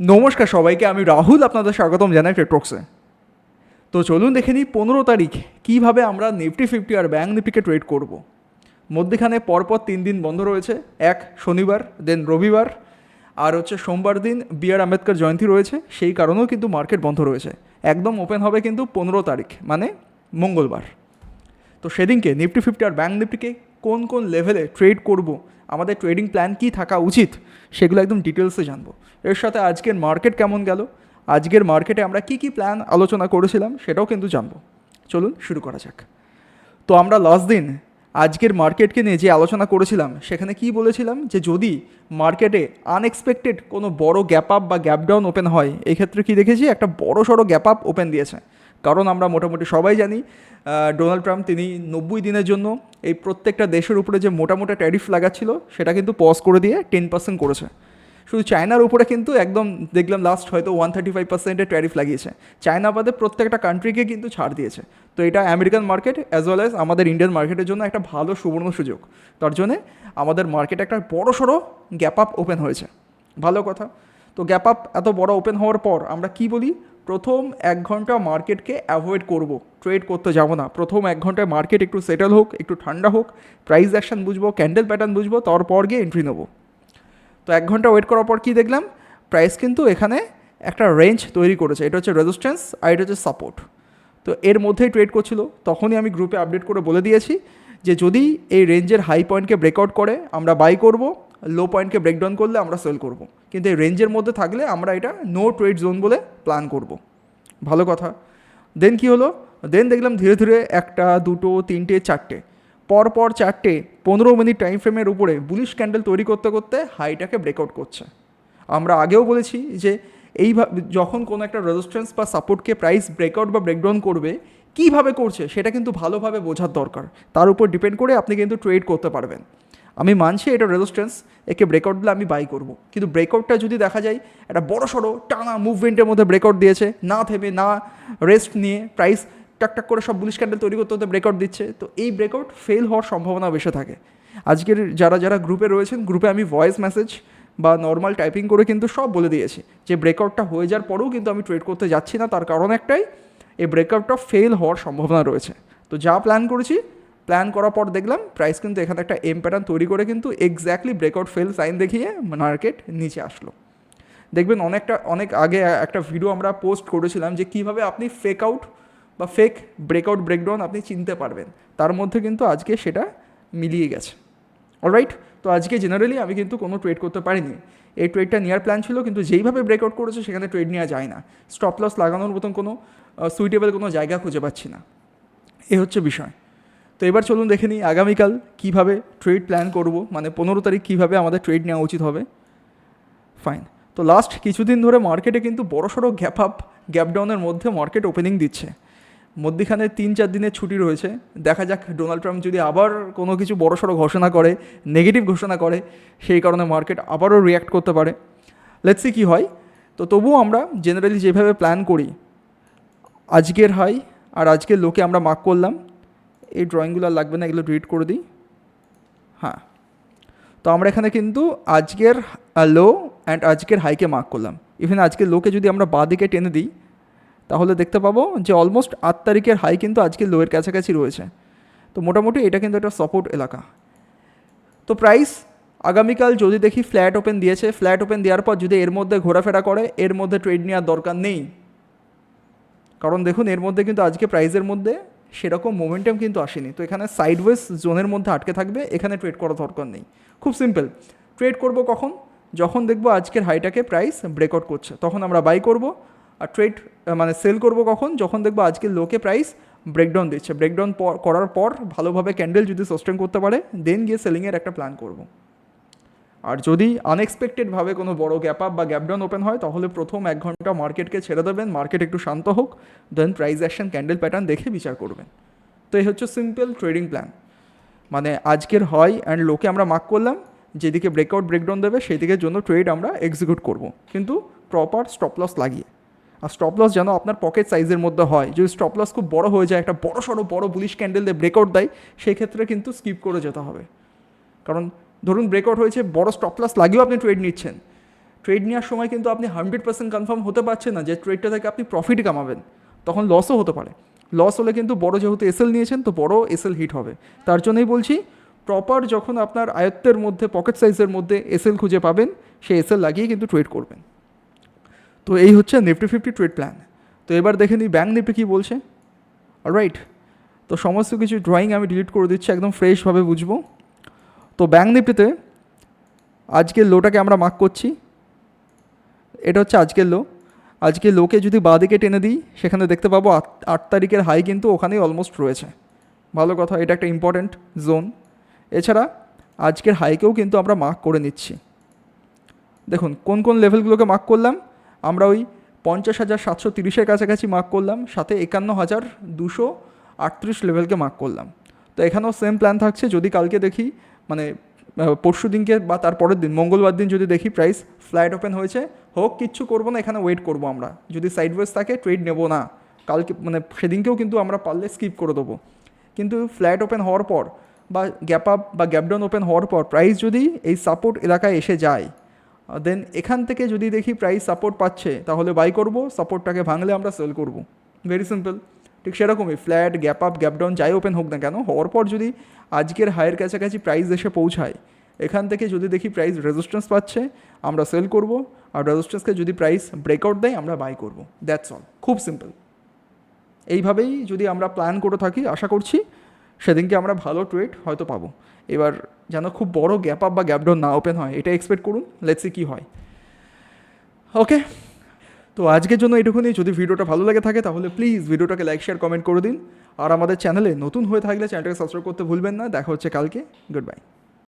নমস্কার সবাইকে, আমি রাহুল, আপনাদের স্বাগতম জানাই ট্রেডটক্সে তো চলুন দেখে নিই পনেরো তারিখ, কীভাবে আমরা নিফটি ফিফটি আর ব্যাঙ্ক নিফটিকে ট্রেড করব। মধ্যেখানে পরপর তিন দিন বন্ধ রয়েছে, এক শনিবার দেন রবিবার, আর হচ্ছে সোমবার দিন বি আর আম্বেদকর জয়ন্তী রয়েছে, সেই কারণেও কিন্তু মার্কেট বন্ধ রয়েছে। একদম ওপেন হবে কিন্তু পনেরো তারিখ মানে মঙ্গলবার। তো সেদিনকে নিফটি ফিফটি আর ব্যাঙ্ক নিফটিকে কোন কোন লেভেলে ট্রেড করব আমাদের ট্রেডিং প্ল্যান কী থাকা উচিত সেগুলো একদম ডিটেলসে জানব। এর সাথে আজকের মার্কেট কেমন গেল? আজকের মার্কেটে আমরা কী কী প্ল্যান আলোচনা করেছিলাম সেটাও কিন্তু জানব। চলুন শুরু করা যাক। তো আমরা লাস্ট দিন আজকের মার্কেটকে নিয়ে যে আলোচনা করেছিলাম, সেখানে কি বলেছিলাম? যে যদি মার্কেটে আনএক্সপেক্টেড কোনো বড় গ্যাপ আপ বা গ্যাপ ডাউন ওপেন হয়, এক্ষেত্রে ক্ষেত্রে কী দেখেছি? একটা বড় সড়ো গ্যাপ আপ ওপেন দিয়েছে। কারণ আমরা মোটামুটি সবাই জানি ডোনাল্ড ট্রাম্প তিনি নব্বই দিনের জন্য এই প্রত্যেকটা দেশের উপরে যে মোটা মোটা ট্যারিফ লাগাচ্ছিল, সেটা কিন্তু পজ করে দিয়ে টেন পার্সেন্ট করেছে। শুধু চায়নার উপরে কিন্তু একদম দেখলাম লাস্ট হয়তো ওয়ান থার্টি ফাইভ পার্সেন্টের ট্যারিফ লাগিয়েছে। চায়না বাদে প্রত্যেকটা কান্ট্রিকে কিন্তু ছাড় দিয়েছে। তো এটা American market as well as আমাদের ইন্ডিয়ান মার্কেটের জন্য একটা ভালো সুবর্ণ সুযোগ। তার জন্যে আমাদের মার্কেটে একটা বড় সড়ো গ্যাপ আপ ওপেন হয়েছে। ভালো কথা। তো গ্যাপ আপ এত বড় ওপেন হওয়ার পর আমরা কি বলি? প্রথম এক ঘণ্টা মার্কেটকে অ্যাভয়েড করব। ট্রেড করতে যাব না। প্রথম এক ঘন্টায় মার্কেট একটু সেটেল হোক, একটু ঠান্ডা হোক প্রাইস অ্যাকশন বুঝব ক্যান্ডেল প্যাটার্ন বুঝব, তারপর গিয়ে এন্ট্রি নেব। তো এক ঘণ্টা ওয়েট করার পর কী দেখলাম? প্রাইস কিন্তু এখানে একটা রেঞ্জ তৈরি করেছে। এটা হচ্ছে রেজিস্ট্যান্স আর এটা হচ্ছে সাপোর্ট তো এর মধ্যেই ট্রেড করছিল। তখনই আমি গ্রুপে আপডেট করে বলে দিয়েছি যে যদি এই রেঞ্জের হাই পয়েন্টকে ব্রেকআউট করে, আমরা বাই করব। লো পয়েন্টকে ব্রেকডাউন করলে আমরা সেল করব। কিন্তু এই রেঞ্জের মধ্যে থাকলে আমরা এটা নো ট্রেড জোন বলে প্ল্যান করব। ভালো কথা। দেন কি হলো? দেন দেখলাম ধীরে ধীরে একটা, দুটো, তিনটে, চারটে। পর পর চারটে, পনেরো মিনিট টাইম ফ্রেমের উপরে বুলিশ ক্যান্ডেল তৈরি করতে করতে হাইটাকে ব্রেকআউট করছে। আমরা আগেও বলেছি যে এইভাবে যখন কোনো একটা রেজিস্ট্যান্স বা সাপোর্টকে প্রাইস ব্রেকআউট বা ব্রেকডাউন করবে, কীভাবে করছে সেটা কিন্তু ভালোভাবে বোঝার দরকার। তার উপর ডিপেন্ড করে আপনি কিন্তু ট্রেড করতে পারবেন। আমি মানছি এটা রেজিস্ট্যান্স একে ব্রেকআউট দিলে আমি বাই করব। কিন্তু ব্রেকআউটটা যদি দেখা যায়, একটা বড় সড়ো টানা মুভমেন্টের মধ্যে ব্রেকআউট দিয়েছে, না থেমে, না রেস্ট নিয়ে প্রাইস টাকটাক করে সব বুলিশ ক্যান্ডেল তৈরি করতে হতে ব্রেকআউট দিচ্ছে, তো এই ব্রেকআউট ফেল হওয়ার সম্ভাবনা বেশি থাকে। আজকের যারা যারা গ্রুপে রয়েছেন গ্রুপে আমি ভয়েস মেসেজ বা নর্মাল টাইপিং করে কিন্তু সব বলে দিয়েছি যে ব্রেকআউটটা হয়ে যাওয়ার পরেও কিন্তু আমি ট্রেড করতে যাচ্ছি না, তার কারণ একটাই, এই ব্রেকআউটটা ফেল হওয়ার সম্ভাবনা রয়েছে। তো যা প্ল্যান করেছি প্ল্যান করার পর দেখলাম প্রাইস কিন্তু এখানে একটা এম প্যাটার্ন তৈরি করে কিন্তু এক্স্যাক্টলি ব্রেকআউট ফেল সাইন দেখিয়ে মার্কেট নিচে আসলো। দেখবেন অনেকটা, অনেক আগে একটা ভিডিও আমরা পোস্ট করেছিলাম যে কীভাবে আপনি ফেক আউট বা ফেক ব্রেকআউট ব্রেকডাউন আপনি চিনতে পারবেন। তার মধ্যে কিন্তু আজকে সেটা মিলিয়ে গেছে। অলরাইট তো আজকে জেনারেলি আমি কিন্তু কোনো ট্রেড করতে পারিনি। এই ট্রেডটা নেওয়ার প্ল্যান ছিল কিন্তু যেইভাবে ব্রেকআউট করেছে সেখানে ট্রেড নেওয়া যায় না। স্টপ লস লাগানোর মতন কোনো সুইটেবল কোনো জায়গা খুঁজে পাচ্ছি না। এ হচ্ছে বিষয়। তো এবার চলুন দেখে নিই আগামীকাল কীভাবে ট্রেড প্ল্যান করব মানে পনেরো তারিখ কীভাবে আমাদের ট্রেড নেওয়া উচিত হবে। ফাইন তো লাস্ট কিছুদিন ধরে মার্কেটে কিন্তু বড় সড়ো গ্যাপ আপ গ্যাপ ডাউনের মধ্যে মার্কেট ওপেনিং দিচ্ছে। মধ্যিখানে তিন চার দিনের ছুটি রয়েছে। দেখা যাক ডোনাল্ড ট্রাম্প যদি আবার কোনো কিছু বড় সড়ো ঘোষণা করে নেগেটিভ ঘোষণা করে, সেই কারণে মার্কেট আবারও রিয়্যাক্ট করতে পারে। লেটসি কি হয়। তো তবুও আমরা জেনারেলি যেভাবে প্ল্যান করি, আজকের হাই আর আজকের লোকে আমরা মার্ক করলাম। এই ড্রয়িংগুলো আর লাগবে না, এগুলো রিড করে দিই। হ্যাঁ। তো আমরা এখানে কিন্তু আজকের লো অ্যান্ড আজকের হাইকে মার্ক করলাম। ইভেন আজকের লোকে যদি আমরা বাঁ দিকে টেনে দিই, তাহলে দেখতে পাবো যে অলমোস্ট আট তারিখের হাই কিন্তু আজকে লোয়ের কাছাকাছি রয়েছে। তো মোটামুটি এটা কিন্তু একটা সাপোর্ট এলাকা। তো প্রাইস আগামীকাল যদি দেখি ফ্ল্যাট ওপেন দিয়েছে ফ্ল্যাট ওপেন দেওয়ার পর যদি এর মধ্যে ঘোরাফেরা করে, এর মধ্যে ট্রেড নেওয়ার দরকার নেই। কারণ দেখুন, এর মধ্যে কিন্তু আজকে প্রাইসের মধ্যে সেরকম মোমেন্টাম কিন্তু আসেনি। তো এখানে সাইডওয়েজ জোনের মধ্যে আটকে থাকবে, এখানে ট্রেড করা দরকার নেই। খুব সিম্পল ট্রেড করব কখন? যখন দেখব আজকের হাইটাকে প্রাইস ব্রেকআউট করছে, তখন আমরা বাই করব আর ট্রেড মানে সেল করব কখন? যখন দেখব আজকের লোকে প্রাইস ব্রেকডাউন দিচ্ছে। ব্রেকডাউন করার পর ভালোভাবে ক্যান্ডেল যদি সাস্টেন করতে পারে দেন গিয়ে সেলিংয়ের একটা প্ল্যান করব। আর যদি আনএক্সপেক্টেডভাবে কোনো বড় গ্যাপ আপ বা গ্যাপ ডাউন ওপেন হয়, তাহলে প্রথম এক ঘণ্টা মার্কেটকে ছেড়ে দেবেন মার্কেট একটু শান্ত হোক then price action candle pattern দেখে বিচার করবেন। তো এই হচ্ছে সিম্পল ট্রেডিং প্ল্যান মানে আজকের হয় অ্যান্ড লোকে আমরা মার্ক করলাম, যেদিকে ব্রেকআউট ব্রেকডাউন দেবে সেই দিকের জন্য ট্রেড আমরা এক্সিকিউট করব। কিন্তু প্রপার স্টপ লস লাগিয়ে। আর স্টপ লস যেন আপনার পকেট সাইজের মধ্যে হয়, যদি স্টপ লস খুব বড় হয়ে যায়, একটা বড় সড়ো বড় বুলিশ ক্যান্ডেল দিয়ে ব্রেকআউট দেয়, সেই ক্ষেত্রে কিন্তু স্কিপ করে যেতে হবে। কারণ ধরুন ব্রেকআউট হয়েছে, বড় স্টপ লস লাগিয়েও আপনি ট্রেড নিচ্ছেন। ট্রেড নেওয়ার সময় কিন্তু আপনি হান্ড্রেড পার্সেন্ট কনফার্ম হতে পারছেন না যে ট্রেডটা থেকে আপনি প্রফিট কামাবেন। তখন লসও হতে পারে। লস হলে কিন্তু বড় যেহেতু এসএল নিয়েছেন, তো বড় এসএল হিট হবে। তার জন্যই বলছি প্রপার যখন আপনার আয়ত্তের মধ্যে পকেট সাইজের মধ্যে এসএল খুঁজে পাবেন, সেই এসএল লাগিয়ে কিন্তু ট্রেড করবেন। তো এই হচ্ছে নিফটি ফিফটি ট্রেড প্ল্যান তো এবার দেখে নিই ব্যাঙ্ক নিফটি কী বলছে? রাইট তো সমস্ত কিছু ড্রয়িং আমি ডিলিট করে দিচ্ছি, একদম ফ্রেশভাবে বুঝব। তো ব্যাঙ্ক নিফটিতে আজকের লোটাকে আমরা মার্ক করছি। এটা হচ্ছে আজকের লো আজকে লোকে যদি বাঁদিকে টেনে দিই, সেখানে দেখতে পাবো আট তারিখের হাই কিন্তু ওখানেই অলমোস্ট রয়েছে। ভালো কথা, এটা একটা ইম্পর্ট্যান্ট জোন এছাড়া আজকের হাইকেও কিন্তু আমরা মার্ক করে নিচ্ছি। দেখুন, কোন কোন লেভেলগুলোকে মার্ক করলাম? আমরা ওই পঞ্চাশ হাজার সাতশো তিরিশের কাছাকাছি মার্ক করলাম, সাথে একান্ন হাজার দুশো আটত্রিশ লেভেলকে মার্ক করলাম। তো এখানেও সেম প্ল্যান থাকছে। যদি কালকে দেখি মানে পরশু দিনকে বা তার পরের দিন, মঙ্গলবার দিন যদি দেখি প্রাইস ফ্ল্যাট ওপেন হয়েছে, হোক, কিচ্ছু করব না, এখানে ওয়েট করব আমরা। যদি সাইড সাইডওয়েজ থাকে ট্রেড নেব না। কালকে মানে সেদিনকেও কিন্তু আমরা পারলে স্কিপ করে দেবো। কিন্তু ফ্ল্যাট ওপেন হওয়ার পর বা গ্যাপ আপ বা গ্যাপ ডাউন ওপেন হওয়ার পর প্রাইস যদি এই সাপোর্ট এলাকায় এসে যায় দেন এখান থেকে যদি দেখি প্রাইস সাপোর্ট পাচ্ছে, তাহলে বাই করব সাপোর্টটাকে ভাঙলে আমরা সেল করব। ভেরি সিম্পল ঠিক সেরকমই flat gap up gap down যাই ওপেন হোক না কেন, হওয়ার পর যদি আজকের হায়ের কাছাকাছি প্রাইস এসে পৌঁছায়, এখান থেকে যদি দেখি প্রাইস রেজিস্ট্যান্স পাচ্ছে, আমরা সেল করব, আর রেজিস্ট্যান্সকে যদি প্রাইস ব্রেকআউট দেয়, আমরা বাই করব। দ্যাটস অল খুব সিম্পল এইভাবেই যদি আমরা প্ল্যান করে থাকি, আশা করছি সেদিনকে আমরা ভালো ট্রেড হয়তো পাবো। এবার যেন খুব বড় গ্যাপ আপ বা গ্যাপ ডাউন না ওপেন হয়, এটা এক্সপেক্ট করুন লেটসি কী হয়। ওকে তো আজকের জন্য এটুকুনি যদি ভিডিওটা ভালো লাগে থাকে, তাহলে প্লিজ ভিডিওটাকে লাইক শেয়ার কমেন্ট করে দিন। আর আমাদের চ্যানেলে নতুন হয়ে থাকলে চ্যানেলটাকে সাবস্ক্রাইব করতে ভুলবেন না। দেখা হচ্ছে কালকে। Good bye